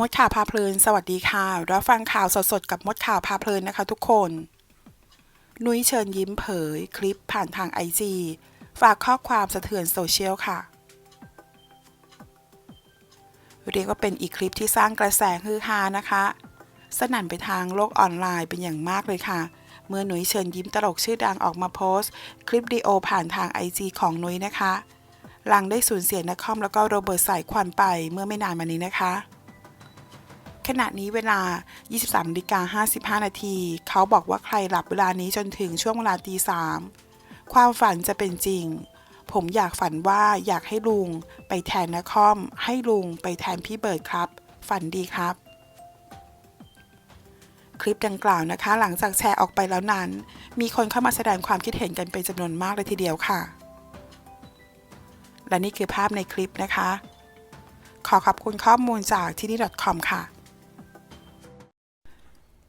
มดข่าวพาเพลิน สวัสดีค่ะ รับฟังข่าวสดๆ กับมดข่าวพาเพลินนะคะทุกคน นุ้ยเชิญยิ้มเผย คลิปผ่านทางไอจีฝากข้อความสะเทือนโซเชียลค่ะ เรียกว่าเป็นอีกคลิปที่สร้างกระแสฮือฮานะคะ สนั่นไปทางโลกออนไลน์เป็นอย่างมากเลยค่ะ เมื่อหนุ้ยเชิญยิ้มตลกชื่อดังออกมาโพสต์ คลิปดีโอผ่านทางไอจีของนุ้ยนะคะ หลังได้สูญเสียนักคอมแล้วก็โรเบิร์ตสายควันไปเมื่อไม่นานมานี้นะคะ ขณะนี้เวลา 23นาฬิกา55 นาที เขาบอกว่าใครหลับเวลานี้จนถึงช่วงเวลาตีสามความฝันจะเป็นจริง ผมอยากฝันว่าอยากให้ลุงไปแทนนครให้ลุงไปแทนพี่เบิร์ดครับ ฝันดีครับ คลิปดังกล่าวนะคะ หลังจากแชร์ออกไปแล้วนั้น มีคนเข้ามาแสดงความคิดเห็นกันเป็นจำนวนมากเลยทีเดียวค่ะ และนี่คือภาพในคลิปนะคะ ขอขอบคุณข้อมูลจากที่นี่ .com ค่ะ